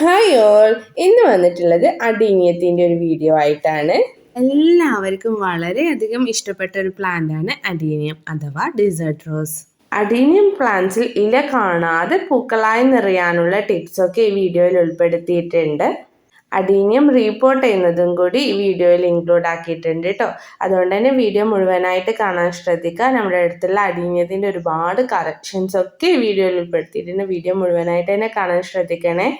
Hi all ഇന്ന് വന്നിട്ടുള്ളത് അടീനിയത്തിന്റെ ഒരു വീഡിയോ ആയിട്ടാണ്. എല്ലാവർക്കും വളരെയധികം ഇഷ്ടപ്പെട്ട ഒരു പ്ലാന്റ് ആണ് അഡീനിയം അഥവാ ഡിസേർട്ട് റോസ് അഡീനിയം പ്ലാന്റ്സിൽ ഇല കാണാതെ പൂക്കളായി നിറയാനുള്ള ടിപ്സൊക്കെ ഈ വീഡിയോയിൽ ഉൾപ്പെടുത്തിയിട്ടുണ്ട്. അഡീനിയം റീപ്പോർട്ട് ചെയ്യുന്നതും കൂടി ഈ വീഡിയോയിൽ ഇൻക്ലൂഡ് ആക്കിയിട്ടുണ്ട് കേട്ടോ അതുകൊണ്ട് തന്നെ വീഡിയോ മുഴുവനായിട്ട് കാണാൻ ശ്രദ്ധിക്കുക. നമ്മുടെ അടുത്തുള്ള അഡീനിയത്തിന്റെ ഒരുപാട് കറക്ഷൻസ് ഒക്കെ ഈ വീഡിയോയിൽ ഉൾപ്പെടുത്തിയിട്ടുണ്ട്. വീഡിയോ മുഴുവനായിട്ട് തന്നെ കാണാൻ ശ്രദ്ധിക്കണേ.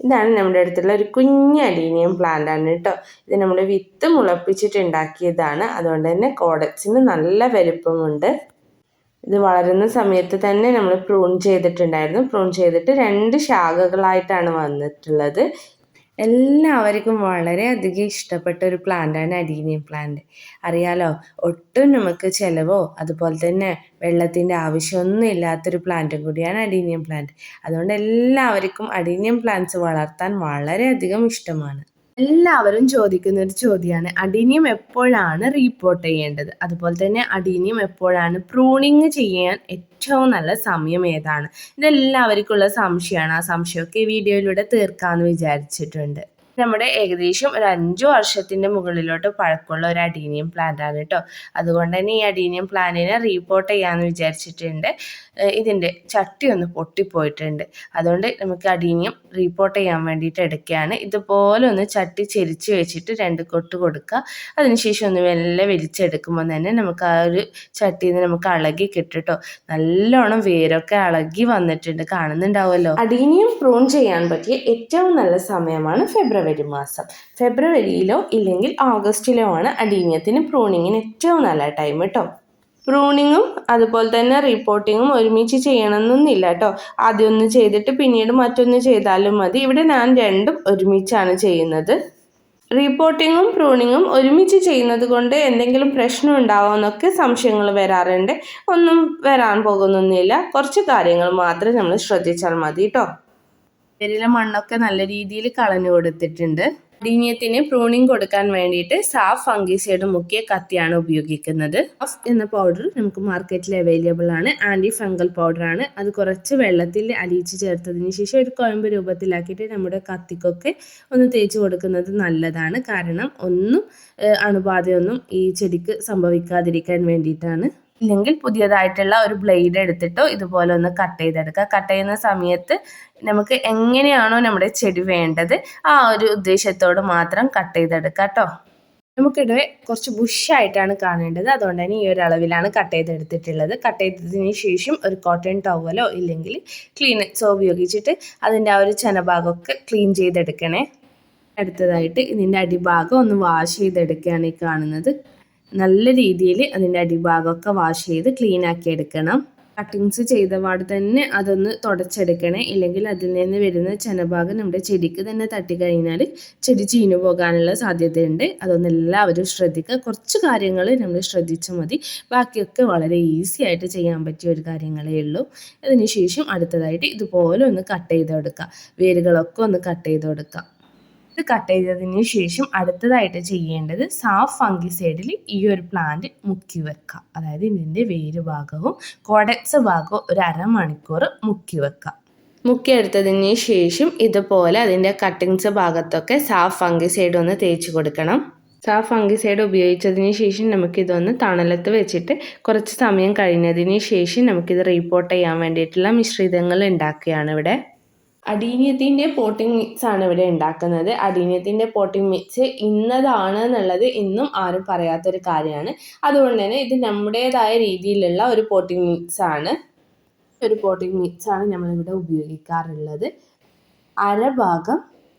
ഇതാണ് നമ്മുടെ അടുത്തുള്ള ഒരു കുഞ്ഞ് അലീനിയം പ്ലാന്റ് ആണ് കേട്ടോ. ഇത് നമ്മൾ വിത്ത് മുളപ്പിച്ചിട്ട് ഉണ്ടാക്കിയതാണ് അതുകൊണ്ട് തന്നെ കോഡക്സിന് നല്ല വലുപ്പമുണ്ട്. ഇത് വളരുന്ന സമയത്ത് തന്നെ നമ്മൾ പ്രൂൺ ചെയ്തിട്ടുണ്ടായിരുന്നു. പ്രൂൺ ചെയ്തിട്ട് രണ്ട് ശാഖകളായിട്ടാണ് വന്നിട്ടുള്ളത്. എല്ലാവർക്കും വളരെയധികം ഇഷ്ടപ്പെട്ട ഒരു പ്ലാന്റാണ് അഡീനിയം പ്ലാന്റ് അറിയാലോ? ഒട്ടും നമുക്ക് ചിലവോ അതുപോലെ തന്നെ വെള്ളത്തിന്റെ ആവശ്യമൊന്നും ഇല്ലാത്തൊരു പ്ലാന്റും കൂടിയാണ് അഡീനിയം പ്ലാന്റ് അതുകൊണ്ട് എല്ലാവർക്കും അഡീനിയം പ്ലാന്റ്സ് വളർത്താൻ വളരെയധികം ഇഷ്ടമാണ്. എല്ലാവരും ചോദിക്കുന്ന ഒരു ചോദ്യമാണ് അഡീനിയം എപ്പോഴാണ് റീപോർട്ട് ചെയ്യേണ്ടത്? അതുപോലെ തന്നെ അഡീനിയം എപ്പോഴാണ് പ്രൂണിങ് ചെയ്യാൻ ഏറ്റവും നല്ല സമയം ഏതാണ്? ഇതെല്ലാവർക്കുള്ള സംശയമാണ്. ആ സംശയമൊക്കെ വീഡിയോയിലൂടെ തീർക്കാമെന്ന് വിചാരിച്ചിട്ടുണ്ട്. നമ്മുടെ ഏകദേശം ഒരു അഞ്ചു വർഷത്തിന്റെ മുകളിലോട്ട് പഴക്കമുള്ള ഒരു അഡീനിയം പ്ലാന്റ് ആണ് കേട്ടോ അതുകൊണ്ട് തന്നെ ഈ അഡീനിയം പ്ലാന്റിനെ റീപോർട്ട് ചെയ്യാമെന്ന് വിചാരിച്ചിട്ടുണ്ട്. ഇതിന്റെ ചട്ടി ഒന്ന് പൊട്ടിപ്പോയിട്ടുണ്ട്. അതുകൊണ്ട് നമുക്ക് അഡീനിയം റീപോർട്ട് ചെയ്യാൻ വേണ്ടിയിട്ട് എടുക്കുകയാണ്. ഇതുപോലെ ഒന്ന് ചട്ടി ചെരിച്ച് വെച്ചിട്ട് രണ്ട് കൊട്ട് കൊടുക്കുക. അതിനുശേഷം ഒന്ന് വെല്ലെ വലിച്ചെടുക്കുമ്പോൾ തന്നെ നമുക്ക് ആ ഒരു ചട്ടിയിൽ നിന്ന് നമുക്ക് അളകി കിട്ടുട്ടോ നല്ലോണം വേരൊക്കെ അളകി വന്നിട്ടുണ്ട്. കാണുന്നുണ്ടാവുമല്ലോ. അഡീനിയം പ്രൂൺ ചെയ്യാൻ പറ്റിയ ഏറ്റവും നല്ല സമയമാണ് ഫെബ്രുവരി ഫെബ്രുവരി മാസം. ഫെബ്രുവരിയിലോ ഇല്ലെങ്കിൽ ഓഗസ്റ്റിലോ ആണ് അഡീനിയത്തിന് പ്രൂണിങ്ങിന് ഏറ്റവും നല്ല ടൈം കേട്ടോ പ്രൂണിങ്ങും അതുപോലെ തന്നെ റിപ്പോർട്ടിങ്ങും ഒരുമിച്ച് ചെയ്യണമെന്നൊന്നുമില്ല കേട്ടോ ആദ്യമൊന്ന് ചെയ്തിട്ട് പിന്നീട് മറ്റൊന്ന് ചെയ്താലും മതി. ഇവിടെ ഞാൻ രണ്ടും ഒരുമിച്ചാണ് ചെയ്യുന്നത്. റിപ്പോർട്ടിങ്ങും പ്രൂണിങ്ങും ഒരുമിച്ച് ചെയ്യുന്നത് കൊണ്ട് എന്തെങ്കിലും പ്രശ്നം ഉണ്ടാവുമെന്നൊക്കെ സംശയങ്ങൾ വരാറുണ്ട്. ഒന്നും വരാൻ പോകുന്നൊന്നുമില്ല. കുറച്ച് കാര്യങ്ങൾ മാത്രം നമ്മൾ ശ്രദ്ധിച്ചാൽ മതി കേട്ടോ പേരിലെ മണ്ണൊക്കെ നല്ല രീതിയിൽ കളഞ്ഞു കൊടുത്തിട്ടുണ്ട്. ഡീനിയത്തിന് പ്രൂണിങ് കൊടുക്കാൻ വേണ്ടിയിട്ട് സാഫ് ഫംഗിസൈഡ് മുക്കിയ കത്തിയാണ് ഉപയോഗിക്കുന്നത്. എന്ന പൗഡർ നമുക്ക് മാർക്കറ്റിൽ അവൈലബിൾ ആണ്. ആന്റി ഫംഗൽ പൗഡർ ആണ്. അത് കുറച്ച് വെള്ളത്തിൽ അലിയിച്ച് ചേർത്തതിന് ശേഷം ഒരു കുഴമ്പ് രൂപത്തിലാക്കിയിട്ട് നമ്മുടെ കത്തിക്കൊക്കെ ഒന്ന് തേച്ച് കൊടുക്കുന്നത് നല്ലതാണ്. കാരണം ഒന്നും അണുബാധയൊന്നും ഈ ചെടിക്ക് സംഭവിക്കാതിരിക്കാൻ വേണ്ടിയിട്ടാണ്. ഇല്ലെങ്കിൽ പുതിയതായിട്ടുള്ള ഒരു ബ്ലേഡ് എടുത്തിട്ടോ ഇതുപോലെ ഒന്ന് കട്ട് ചെയ്തെടുക്കുക. കട്ട് ചെയ്യുന്ന സമയത്ത് നമുക്ക് എങ്ങനെയാണോ നമ്മുടെ ചെടി വേണ്ടത് ആ ഒരു ഉദ്ദേശത്തോട് മാത്രം കട്ട് ചെയ്തെടുക്കുക കേട്ടോ. നമുക്കിടവേ കുറച്ച് ബുഷായിട്ടാണ് കാണേണ്ടത്. അതുകൊണ്ട് തന്നെ ഈ ഒരു അളവിലാണ് കട്ട് ചെയ്തെടുത്തിട്ടുള്ളത്. കട്ട് ചെയ്തതിന് ശേഷം ഒരു കോട്ടൺ ടവലോ ഇല്ലെങ്കിൽ ക്ലീൻ സോ ഉപയോഗിച്ചിട്ട് അതിന്റെ ആ ഒരു ചനഭാഗമൊക്കെ ക്ലീൻ ചെയ്തെടുക്കണേ. അടുത്തതായിട്ട് ഇതിന്റെ അടിഭാഗം ഒന്ന് വാഷ് ചെയ്തെടുക്കുകയാണ് ഈ കാണുന്നത്. നല്ല രീതിയിൽ അതിന്റെ അടിഭാഗമൊക്കെ വാഷ് ചെയ്ത് ക്ലീൻ ആക്കി എടുക്കണം. കട്ടിങ്സ് ചെയ്ത പാട് തന്നെ അതൊന്ന് തുടച്ചെടുക്കണേ. ഇല്ലെങ്കിൽ അതിൽ നിന്ന് വരുന്ന ചനഭാഗം നമ്മുടെ ചെടിക്ക് തന്നെ തട്ടിക്കഴിഞ്ഞാൽ ചെടി ചീഞ്ഞു പോകാനുള്ള സാധ്യതയുണ്ട്. അതൊന്ന് എല്ലാവരും ശ്രദ്ധിക്കുക. കുറച്ച് കാര്യങ്ങൾ നമ്മൾ ശ്രദ്ധിച്ചാൽ മതി. ബാക്കിയൊക്കെ വളരെ ഈസി ആയിട്ട് ചെയ്യാൻ പറ്റിയ ഒരു കാര്യങ്ങളേ ഉള്ളൂ. അതിനുശേഷം അടുത്തതായിട്ട് ഇതുപോലെ ഒന്ന് കട്ട് ചെയ്ത് കൊടുക്കുക. വേരുകളൊക്കെ ഒന്ന് കട്ട് ചെയ്ത് കൊടുക്കുക. ഇത് കട്ട് ചെയ്തതിന് ശേഷം അടുത്തതായിട്ട് ചെയ്യേണ്ടത് സാഫ് ഫംഗിസൈഡിൽ ഈ ഒരു പ്ലാന്റ് മുക്കി വെക്കുക. അതായത് ഇതിന്റെ വേര് ഭാഗവും കോഡക്സ് ഭാഗവും ഒരു അരമണിക്കൂർ മുക്കി വെക്കുക. മുക്കിയെടുത്തതിന് ശേഷം ഇതുപോലെ അതിന്റെ കട്ടിങ്സ് ഭാഗത്തൊക്കെ സാഫ് ഫംഗിസൈഡ് ഒന്ന് തേച്ച് കൊടുക്കണം. സാഫ് ഫംഗിസൈഡ് ഉപയോഗിച്ചതിന് ശേഷം നമുക്കിതൊന്ന് തണലത്ത് വെച്ചിട്ട് കുറച്ച് സമയം കഴിഞ്ഞതിന് ശേഷം നമുക്കിത് റീപ്പോർട്ട് ചെയ്യാൻ വേണ്ടിയിട്ടുള്ള മിശ്രിതങ്ങൾ ഉണ്ടാക്കുകയാണ് ഇവിടെ. അടീനിയത്തിന്റെ പോട്ടിംഗ് മിക്സ് ആണ് ഇവിടെ ഉണ്ടാക്കുന്നത്. അടീനിയത്തിന്റെ പോട്ടിംഗ് മിക്സ് ഇന്നതാണ് എന്നുള്ളത് ഇന്നും ആരും പറയാത്തൊരു കാര്യമാണ്. അതുകൊണ്ട് തന്നെ ഇത് നമ്മുടേതായ രീതിയിലുള്ള ഒരു പോട്ടിംഗ് മിക്സ് ആണ്. ഒരു പോട്ടിംഗ് മിക്സ് ആണ് നമ്മളിവിടെ ഉപയോഗിക്കാറുള്ളത്. അരഭാഗം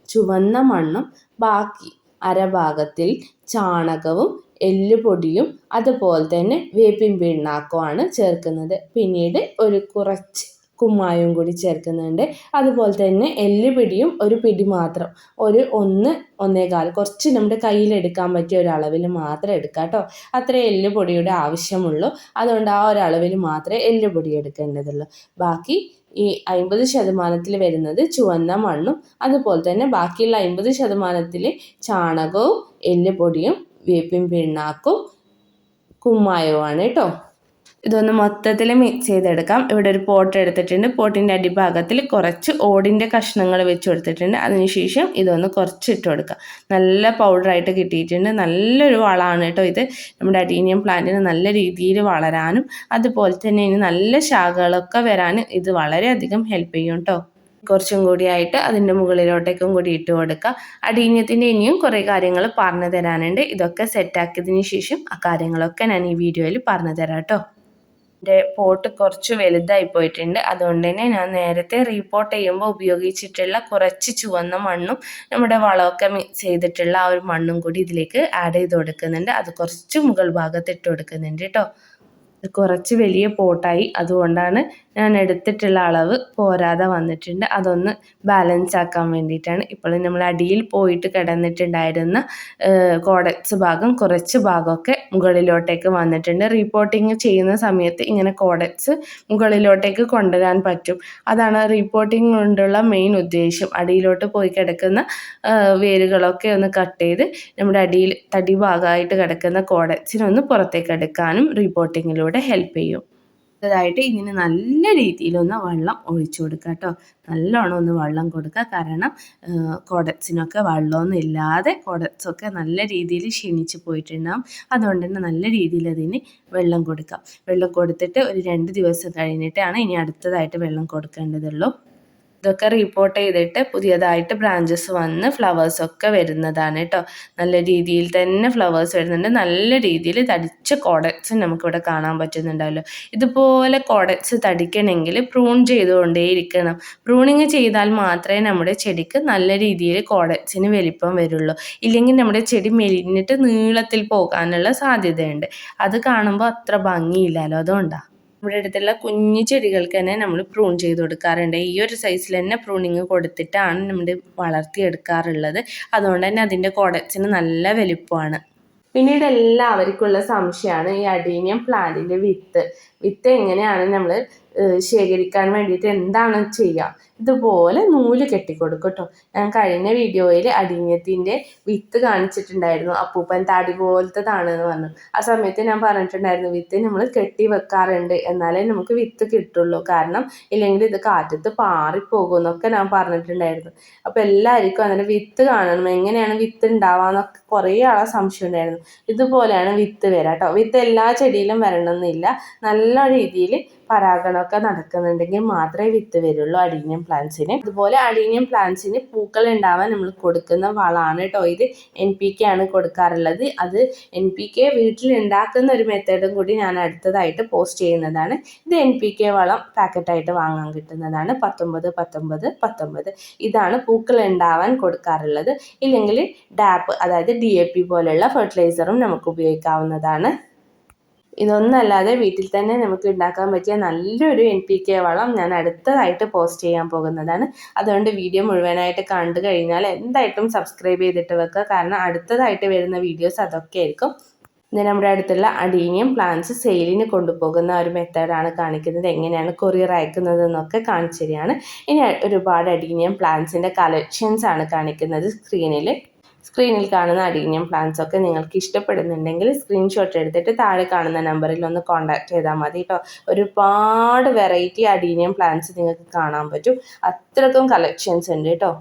ചുവന്ന മണ്ണും ബാക്കി അരഭാഗത്തിൽ ചാണകവും എല്ലുപൊടിയും അതുപോലെ തന്നെ വേപ്പിൻ പിണ്ണാക്കുമാണ് ചേർക്കുന്നത്. പിന്നീട് ഒരു കുറച്ച് കുമ്മായവും കൂടി ചേർക്കുന്നുണ്ട്. അതുപോലെ തന്നെ എല്ല് പിടിയും ഒരു പിടി മാത്രം. ഒരു ഒന്ന് ഒന്നേകാൽ. കുറച്ച് നമ്മുടെ കയ്യിലെടുക്കാൻ പറ്റിയ ഒരളവിൽ മാത്രം എടുക്കുക കേട്ടോ. അത്രേ എല്ല് പൊടിയുടെ ആവശ്യമുള്ളൂ. അതുകൊണ്ട് ആ ഒരളവിൽ മാത്രമേ എല്ല് പൊടി എടുക്കേണ്ടതുള്ളൂ. ബാക്കി ഈ അമ്പത് ശതമാനത്തിൽ വരുന്നത് ചുവന്ന മണ്ണും അതുപോലെ തന്നെ ബാക്കിയുള്ള അമ്പത് ശതമാനത്തിൽ ചാണകവും എല്ലുപൊടിയും വേപ്പിൻ പിണ്ണാക്കും കുമ്മായവുമാണ് കേട്ടോ. ഇതൊന്ന് മൊത്തത്തിൽ മിക്സ് ചെയ്തെടുക്കാം. ഇവിടെ ഒരു പോട്ട് എടുത്തിട്ടുണ്ട്. പോട്ടിന്റെ അടിഭാഗത്തിൽ കുറച്ച് ഓടിന്റെ കഷ്ണങ്ങൾ വെച്ച് കൊടുത്തിട്ടുണ്ട്. അതിനുശേഷം ഇതൊന്ന് കുറച്ച് ഇട്ട് കൊടുക്കാം. നല്ല പൗഡറായിട്ട് കിട്ടിയിട്ടുണ്ട്. നല്ലൊരു വളമാണ് കേട്ടോ ഇത്. നമ്മുടെ അഡീനിയം പ്ലാന്റിന് നല്ല രീതിയിൽ വളരാനും അതുപോലെ തന്നെ ഇനി നല്ല ശാഖകളൊക്കെ വരാനും ഇത് വളരെയധികം ഹെൽപ്പ് ചെയ്യും കേട്ടോ. കുറച്ചും കൂടിയായിട്ട് അതിന്റെ മുകളിലോട്ടേക്കും കൂടി ഇട്ട് കൊടുക്കുക അടീന്യത്തിന്റെ ഇനിയും കുറേ കാര്യങ്ങൾ പറഞ്ഞു തരാനുണ്ട്. ഇതൊക്കെ സെറ്റാക്കിയതിന് ശേഷം ആ കാര്യങ്ങളൊക്കെ ഞാൻ ഈ വീഡിയോയിൽ പറഞ്ഞു തരാം കേട്ടോ. എന്റെ പോട്ട് കുറച്ച് വലുതായി പോയിട്ടുണ്ട്. അതുകൊണ്ട് തന്നെ ഞാൻ നേരത്തെ റീപോർട്ട് ചെയ്യുമ്പോൾ ഉപയോഗിച്ചിട്ടുള്ള കുറച്ച് ചുവന്ന മണ്ണും നമ്മുടെ വളമൊക്കെ ചെയ്തിട്ടുള്ള ആ ഒരു മണ്ണും കൂടി ഇതിലേക്ക് ആഡ് ചെയ്ത് കൊടുക്കുന്നുണ്ട്. അത് കുറച്ച് മുകൾ ഭാഗത്ത് ഇട്ട് കൊടുക്കുന്നുണ്ട് കേട്ടോ കുറച്ച് വലിയ പോട്ടായി. അതുകൊണ്ടാണ് ഞാൻ എടുത്തിട്ടുള്ള അളവ് പോരാതെ വന്നിട്ടുണ്ട്. അതൊന്ന് ബാലൻസ് ആക്കാൻ വേണ്ടിയിട്ടാണ്. ഇപ്പോൾ നമ്മൾ അടിയിൽ പോയിട്ട് കിടന്നിട്ടുണ്ടായിരുന്ന കോടച്ച് ഭാഗം കുറച്ച് ഭാഗമൊക്കെ മുകളിലോട്ടേക്ക് വന്നിട്ടുണ്ട്. റിപ്പോർട്ടിങ് ചെയ്യുന്ന സമയത്ത് ഇങ്ങനെ കോടച്ച് മുകളിലോട്ടേക്ക് കൊണ്ടുവരാൻ പറ്റും. അതാണ് റിപ്പോർട്ടിങ് കൊണ്ടുള്ള മെയിൻ ഉദ്ദേശം. അടിയിലോട്ട് പോയി കിടക്കുന്ന വേരുകളൊക്കെ ഒന്ന് കട്ട് ചെയ്ത് നമ്മുടെ അടിയിൽ തടി ഭാഗമായിട്ട് കിടക്കുന്ന കോടച്ചിനൊന്ന് പുറത്തേക്ക് എടുക്കാനും റിപ്പോർട്ടിങ്ങിലൂടെ ഹെൽപ്പ് ചെയ്യും. അടുത്തതായിട്ട് ഇങ്ങനെ നല്ല രീതിയിലൊന്ന് വെള്ളം ഒഴിച്ചു കൊടുക്കുക കേട്ടോ. നല്ലോണം ഒന്ന് വെള്ളം കൊടുക്കുക. കാരണം കൊടച്ചിനൊക്കെ വെള്ളമൊന്നും ഇല്ലാതെ കൊടച്ചൊക്കെ നല്ല രീതിയിൽ ക്ഷീണിച്ച് പോയിട്ടുണ്ടാകും അതുകൊണ്ട് തന്നെ നല്ല രീതിയിൽ അതിന് വെള്ളം കൊടുക്കാം. വെള്ളം കൊടുത്തിട്ട് ഒരു രണ്ട് ദിവസം കഴിഞ്ഞിട്ടാണ് ഇനി അടുത്തതായിട്ട് വെള്ളം കൊടുക്കേണ്ടതുള്ളൂ. ഇതൊക്കെ റിപ്പോർട്ട് ചെയ്തിട്ട് പുതിയതായിട്ട് ബ്രാഞ്ചസ് വന്ന് ഫ്ലവേഴ്സൊക്കെ വരുന്നതാണ് കേട്ടോ നല്ല രീതിയിൽ തന്നെ ഫ്ലവേഴ്സ് വരുന്നുണ്ട്. നല്ല രീതിയിൽ തടിച്ച കോഡക്സ് നമുക്കിവിടെ കാണാൻ പറ്റുന്നുണ്ടല്ലോ. ഇതുപോലെ കോഡക്സ് തടിക്കണമെങ്കിൽ പ്രൂൺ ചെയ്തുകൊണ്ടേയിരിക്കണം പ്രൂണിങ് ചെയ്താൽ മാത്രമേ നമ്മുടെ ചെടിക്ക് നല്ല രീതിയിൽ കോഡക്സിന് വലിപ്പം വരുള്ളൂ. ഇല്ലെങ്കിൽ നമ്മുടെ ചെടി മെലിഞ്ഞിട്ട് നീളത്തിൽ പോകാനുള്ള സാധ്യതയുണ്ട്. അത് കാണുമ്പോൾ അത്ര ഭംഗിയില്ലല്ലോ. അതുകൊണ്ടാണ് നമ്മുടെ അടുത്തുള്ള കുഞ്ഞു ചെടികൾക്ക് തന്നെ നമ്മൾ പ്രൂൺ ചെയ്ത് കൊടുക്കാറുണ്ട്. ഈ ഒരു സൈസിൽ തന്നെ പ്രൂണിങ് കൊടുത്തിട്ടാണ് നമ്മൾ വളർത്തിയെടുക്കാറുള്ളത് അതുകൊണ്ട് തന്നെ അതിന്റെ കോടച്ചിന് നല്ല വലിപ്പമാണ്. പിന്നീട് എല്ലാവർക്കുള്ള സംശയമാണ് ഈ അഡീനിയം പ്ലാന്റിന്റെ വിത്ത്. വിത്ത് എങ്ങനെയാണ് നമ്മൾ ശേഖരിക്കാൻ വേണ്ടിയിട്ട് എന്താണ് ചെയ്യുക ഇതുപോലെ നൂൽ കെട്ടിക്കൊടുക്കും കേട്ടോ ഞാൻ കഴിഞ്ഞ വീഡിയോയിൽ അടിഞ്ഞത്തിന്റെ വിത്ത് കാണിച്ചിട്ടുണ്ടായിരുന്നു. അപ്പൂപ്പൻ താടി പോലത്തതാണ് എന്ന് പറഞ്ഞു. ആ സമയത്ത് ഞാൻ പറഞ്ഞിട്ടുണ്ടായിരുന്നു വിത്ത് നമ്മൾ കെട്ടി വെക്കാറുണ്ട്. എന്നാലേ നമുക്ക് വിത്ത് കിട്ടുള്ളൂ. കാരണം ഇല്ലെങ്കിൽ ഇത് കാറ്റത്ത് പാറിപ്പോകും എന്നൊക്കെ ഞാൻ പറഞ്ഞിട്ടുണ്ടായിരുന്നു. അപ്പോൾ എല്ലാവർക്കും അങ്ങനെ വിത്ത് കാണണം. എങ്ങനെയാണ് വിത്ത് ഉണ്ടാവാന്നൊക്കെ കുറേ ആളെ സംശയം ഉണ്ടായിരുന്നു. ഇതുപോലെയാണ് വിത്ത് വരാം കേട്ടോ വിത്ത് എല്ലാ ചെടിയിലും വരണമെന്നില്ല. നല്ല രീതിയിൽ പരാഗണമൊക്കെ നടക്കുന്നുണ്ടെങ്കിൽ മാത്രമേ വിത്ത് വരുള്ളൂ അഡീനിയം പ്ലാന്റ്സിന്. അതുപോലെ അഡീനിയം പ്ലാന്റ്സിന് പൂക്കൾ ഉണ്ടാവാൻ നമ്മൾ കൊടുക്കുന്ന വളമാണ് കേട്ടോ ഇത്. എൻ പി കെ ആണ് കൊടുക്കാറുള്ളത്. അത് എൻ പി കെ വീട്ടിൽ ഉണ്ടാക്കുന്ന ഒരു മെത്തേഡും കൂടി ഞാൻ അടുത്തതായിട്ട് പോസ്റ്റ് ചെയ്യുന്നതാണ്. ഇത് എൻ പി കെ വളം പാക്കറ്റായിട്ട് വാങ്ങാൻ കിട്ടുന്നതാണ്. പത്തൊമ്പത് പത്തൊമ്പത് പത്തൊമ്പത്. ഇതാണ് പൂക്കൾ ഉണ്ടാവാൻ കൊടുക്കാറുള്ളത്. ഇല്ലെങ്കിൽ ഡാപ്പ് അതായത് ഡി എ പി പോലെയുള്ള ഫെർട്ടിലൈസറും നമുക്ക് ഉപയോഗിക്കാവുന്നതാണ്. ഇതൊന്നല്ലാതെ വീട്ടിൽ തന്നെ നമുക്ക് ഉണ്ടാക്കാൻ പറ്റിയ നല്ലൊരു എൻ പി കെ വളം ഞാൻ അടുത്തതായിട്ട് പോസ്റ്റ് ചെയ്യാൻ പോകുന്നതാണ്. അതുകൊണ്ട് വീഡിയോ മുഴുവനായിട്ട് കണ്ടു കഴിഞ്ഞാൽ എന്തായിട്ടും സബ്സ്ക്രൈബ് ചെയ്തിട്ട് വെക്കുക. കാരണം അടുത്തതായിട്ട് വരുന്ന വീഡിയോസ് അതൊക്കെ ആയിരിക്കും. ഇത് നമ്മുടെ അടുത്തുള്ള അഡീനിയം പ്ലാന്റ്സ് സെയിലിന് കൊണ്ടുപോകുന്ന ഒരു മെത്തേഡാണ് കാണിക്കുന്നത്. എങ്ങനെയാണ് കൊറിയർ അയക്കുന്നത് എന്നൊക്കെ കാണിച്ചു തരികയാണ്. ഇനി ഒരുപാട് അഡീനിയം പ്ലാന്റ്സിന്റെ കളക്ഷൻസ് ആണ് കാണിക്കുന്നത് സ്ക്രീനിൽ സ്ക്രീനിൽ കാണുന്ന അഡീനിയം പ്ലാന്റ്സ് ഒക്കെ നിങ്ങൾക്ക് ഇഷ്ടപ്പെടുന്നുണ്ടെങ്കിൽ സ്ക്രീൻഷോട്ട് എടുത്തിട്ട് താഴെ കാണുന്ന നമ്പറിൽ ഒന്ന് കോൺടാക്ട് ചെയ്താൽ മതി കേട്ടോ ഒരുപാട് വെറൈറ്റി അഡീനിയം പ്ലാന്റ്സ് നിങ്ങൾക്ക് കാണാൻ പറ്റും. അത്രക്കും കളക്ഷൻസ് ഉണ്ട് കേട്ടോ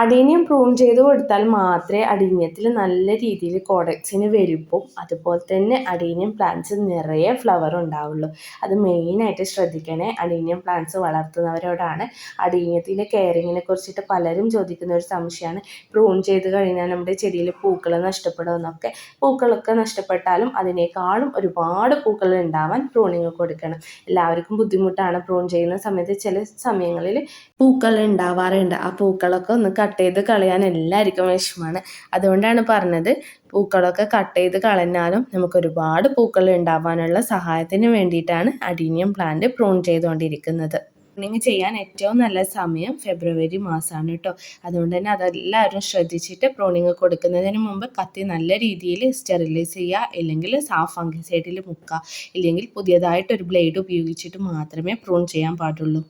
അടീനിയം പ്രൂൺ ചെയ്ത് കൊടുത്താൽ മാത്രമേ അടീനിയത്തിൽ നല്ല രീതിയിൽ കോഡക്സിന് വരുമ്പോൾ അതുപോലെ തന്നെ അടീനിയം പ്ലാന്റ്സ് നിറയെ ഫ്ലവർ ഉണ്ടാവുള്ളൂ. അത് മെയിനായിട്ട് ശ്രദ്ധിക്കണേ അടീനിയം പ്ലാന്റ്സ് വളർത്തുന്നവരോടാണ്. അടീനിയത്തിന്റെ കെയറിങ്ങിനെ കുറിച്ചിട്ട് പലരും ചോദിക്കുന്ന ഒരു സംശയമാണ്. പ്രൂൺ ചെയ്ത് കഴിഞ്ഞാൽ നമ്മുടെ ചെടിയിൽ പൂക്കൾ നഷ്ടപ്പെടുമെന്നൊക്കെ. പൂക്കളൊക്കെ നഷ്ടപ്പെട്ടാലും അതിനേക്കാളും ഒരുപാട് പൂക്കൾ ഉണ്ടാവാൻ പ്രൂണിങ് കൊടുക്കണം. എല്ലാവർക്കും ബുദ്ധിമുട്ടാണ് പ്രൂൺ ചെയ്യുന്ന സമയത്ത് ചില സമയങ്ങളിൽ പൂക്കൾ ഉണ്ടാവാറുണ്ട്. ആ പൂക്കളൊക്കെ ഒന്ന് കട്ട് ചെയ്ത് കളയാൻ എല്ലാവർക്കും വിഷമമാണ്. അതുകൊണ്ടാണ് പറഞ്ഞത് പൂക്കളൊക്കെ കട്ട് ചെയ്ത് കളഞ്ഞാലും നമുക്ക് ഒരുപാട് പൂക്കൾ ഉണ്ടാവാനുള്ള സഹായത്തിന് വേണ്ടിയിട്ടാണ് അഡീനിയം പ്ലാന്റ് പ്രൂൺ ചെയ്തുകൊണ്ടിരിക്കുന്നത്. പ്രൂണിങ് ചെയ്യാൻ ഏറ്റവും നല്ല സമയം ഫെബ്രുവരി മാസമാണ് കേട്ടോ. അതുകൊണ്ട് തന്നെ അതെല്ലാവരും ശ്രദ്ധിച്ചിട്ട് പ്രൂണിങ് കൊടുക്കുന്നതിന് മുമ്പ് കത്തി നല്ല രീതിയിൽ സ്റ്റെറിലൈസ് ചെയ്യുക ഇല്ലെങ്കിൽ സാഫ് ഫംഗിസൈഡിൽ മുക്കുക ഇല്ലെങ്കിൽ പുതിയതായിട്ടൊരു ബ്ലേഡ് ഉപയോഗിച്ചിട്ട് മാത്രമേ പ്രൂൺ ചെയ്യാൻ പാടുള്ളൂ.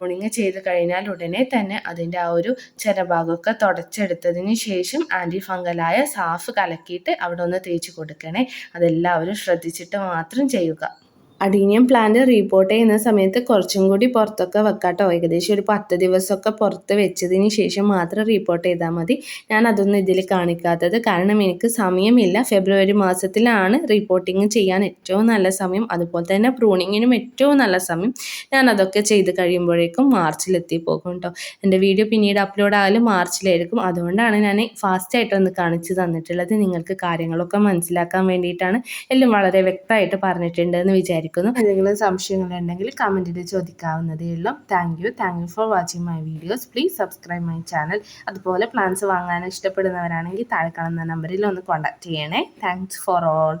പ്രൂണിങ് ചെയ്ത് കഴിഞ്ഞാൽ ഉടനെ തന്നെ അതിന്റെ ആ ഒരു ചിരഭാഗമൊക്കെ തുടച്ചെടുത്തതിന് ശേഷം ആന്റി ഫംഗലായ സാഫ് കലക്കിയിട്ട് അവിടെ ഒന്ന് തേച്ച് കൊടുക്കണേ. അതെല്ലാവരും ശ്രദ്ധിച്ചിട്ട് മാത്രം ചെയ്യുക. അഡീനിയം പ്ലാന്റ് റീപോർട്ട് ചെയ്യുന്ന സമയത്ത് കുറച്ചും കൂടി പുറത്തൊക്കെ വെക്കാട്ടോ. ഏകദേശം ഒരു പത്ത് ദിവസമൊക്കെ പുറത്ത് വെച്ചതിന് ശേഷം മാത്രം റീപോർട്ട് ചെയ്താൽ മതി. ഞാൻ അതൊന്നും ഇതിൽ കാണിക്കാത്തത്. കാരണം എനിക്ക് സമയമില്ല. ഫെബ്രുവരി മാസത്തിലാണ് റീപോർട്ടിങ് ചെയ്യാൻ ഏറ്റവും നല്ല സമയം. അതുപോലെ തന്നെ പ്രൂണിങ്ങിനും ഏറ്റവും നല്ല സമയം. ഞാൻ അതൊക്കെ ചെയ്ത് കഴിയുമ്പോഴേക്കും മാർച്ചിലെത്തി പോകും കേട്ടോ എന്റെ വീഡിയോ പിന്നീട് അപ്ലോഡ് ആയാലും മാർച്ചിലായിരിക്കും. അതുകൊണ്ടാണ് ഞാൻ ഫാസ്റ്റ് ആയിട്ടൊന്ന് കാണിച്ചു തന്നിട്ടുള്ളത്. നിങ്ങൾക്ക് കാര്യങ്ങളൊക്കെ മനസ്സിലാക്കാൻ വേണ്ടിയിട്ടാണ്. എല്ലാം വളരെ വ്യക്തമായിട്ട് പറഞ്ഞിട്ടുണ്ട് എന്ന് വിചാരിക്കുന്നു എന്തെങ്കിലും സംശയങ്ങളുണ്ടെങ്കിൽ കമന്റിൽ ചോദിക്കാവുന്നതേ ഉള്ളൂ. Thank you thank you for watching my videos please subscribe my channel അതുപോലെ പ്ലാൻസ് വാങ്ങാൻ ഇഷ്ടപ്പെടുന്നവരാണെങ്കിൽ താഴെ കാണുന്ന നമ്പറിൽ ഒന്ന് കോൺടാക്ട് ചെയ്യണേ. Thanks for all